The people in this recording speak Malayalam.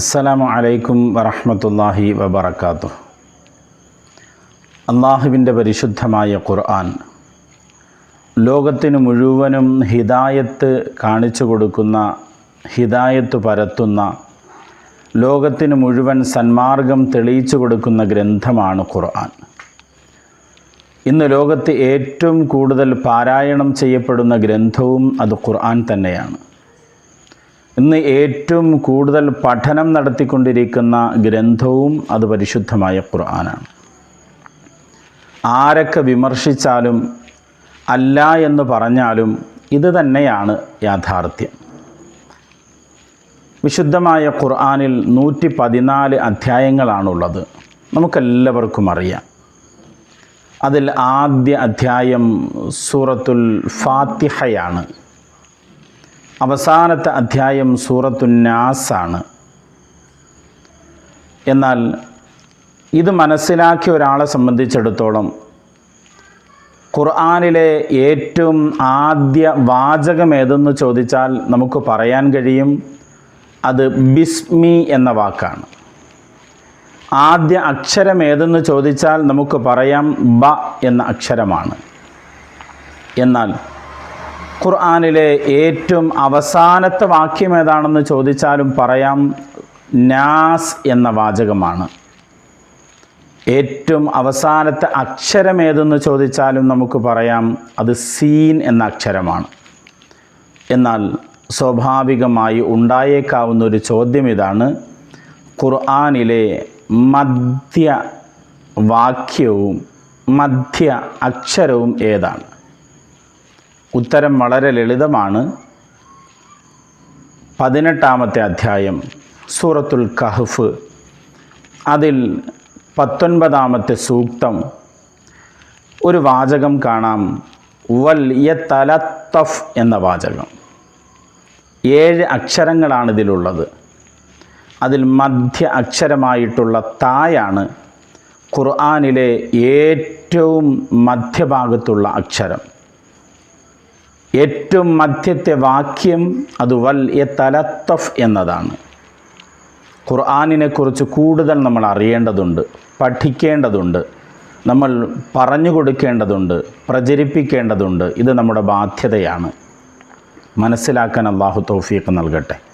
അസ്സലാമു അലൈക്കും വറഹമത്തല്ലാഹി വബർക്കാത്തു അള്ളാഹുവിന്റെ പരിശുദ്ധമായ ഖുർആൻ ലോകത്തിന് മുഴുവനും ഹിദായത്ത് കാണിച്ചു കൊടുക്കുന്ന ഹിദായത്ത് പരത്തുന്ന ലോകത്തിന് മുഴുവൻ സന്മാർഗം തെളിയിച്ചു കൊടുക്കുന്ന ഗ്രന്ഥമാണ് ഖുർആൻ. ഇന്ന് ലോകത്ത് ഏറ്റവും കൂടുതൽ പാരായണം ചെയ്യപ്പെടുന്ന ഗ്രന്ഥവും അത് ഖുർആൻ തന്നെയാണ്. ഇന്ന് ഏറ്റവും കൂടുതൽ പഠനം നടത്തിക്കൊണ്ടിരിക്കുന്ന ഗ്രന്ഥവും അത് പരിശുദ്ധമായ ഖുർആനാണ്. ആരൊക്കെ വിമർശിച്ചാലും അല്ല എന്ന് പറഞ്ഞാലും ഇത് തന്നെയാണ് യാഥാർത്ഥ്യം. വിശുദ്ധമായ ഖുർആനിൽ നൂറ്റി പതിനാല് അധ്യായങ്ങളാണുള്ളത്. നമുക്കെല്ലാവർക്കും അറിയാം. അതിൽ ആദ്യ അധ്യായം സൂറത്തുൽ ഫാത്തിഹയാണ്. അവസാനത്തെ അധ്യായം സൂറത്തുന്നാസാണ്. എന്നാൽ ഇത് മനസ്സിലാക്കിയ ഒരാളെ സംബന്ധിച്ചിടത്തോളം ഖുർആാനിലെ ഏറ്റവും ആദ്യ വാചകം ഏതെന്ന് ചോദിച്ചാൽ നമുക്ക് പറയാൻ കഴിയും അത് ബിസ്മി എന്ന വാക്കാണ്. ആദ്യ അക്ഷരം ഏതെന്ന് ചോദിച്ചാൽ നമുക്ക് പറയാം ബ എന്ന അക്ഷരമാണ്. എന്നാൽ ഖുർആാനിലെ ഏറ്റവും അവസാനത്തെ വാക്യം ഏതാണെന്ന് ചോദിച്ചാലും പറയാം നാസ് എന്ന വാചകമാണ്. ഏറ്റവും അവസാനത്തെ അക്ഷരം ഏതെന്ന് ചോദിച്ചാലും നമുക്ക് പറയാം അത് സീൻ എന്ന അക്ഷരമാണ്. എന്നാൽ സ്വാഭാവികമായി ഉണ്ടായേക്കാവുന്ന ഒരു ചോദ്യം ഇതാണ് ഖുർആാനിലെ മധ്യ വാക്യവും മധ്യ അക്ഷരവും ഏതാണ്? ഉത്തരം വളരെ ലളിതമാണ്. പതിനെട്ടാമത്തെ അധ്യായം സൂറത്തുൽ കഹഫ്. അതിൽ പത്തൊൻപതാമത്തെ സൂക്തം. ഒരു വാചകം കാണാം. വൽ യ യതലത്തഫ് എന്ന വാചകം. ഏഴ് അക്ഷരങ്ങളാണ് ഇതിലുള്ളത്. അതിൽ മധ്യ അക്ഷരമായിട്ടുള്ള തായാണ് ഖുർആാനിലെ ഏറ്റവും മധ്യഭാഗത്തുള്ള അക്ഷരം. ഏറ്റവും മധ്യത്തെ വാക്യം അത് വൽ എ തലത്തഫ് എന്നതാണ് ഖുർആാനിനെക്കുറിച്ച് കൂടുതൽ നമ്മൾ അറിയേണ്ടതുണ്ട് പഠിക്കേണ്ടതുണ്ട് നമ്മൾ പറഞ്ഞു കൊടുക്കേണ്ടതുണ്ട് പ്രചരിപ്പിക്കേണ്ടതുണ്ട്. ഇത് നമ്മുടെ ബാധ്യതയാണ്. മനസ്സിലാക്കാൻ അള്ളാഹു തൗഫീഖ് നൽകട്ടെ.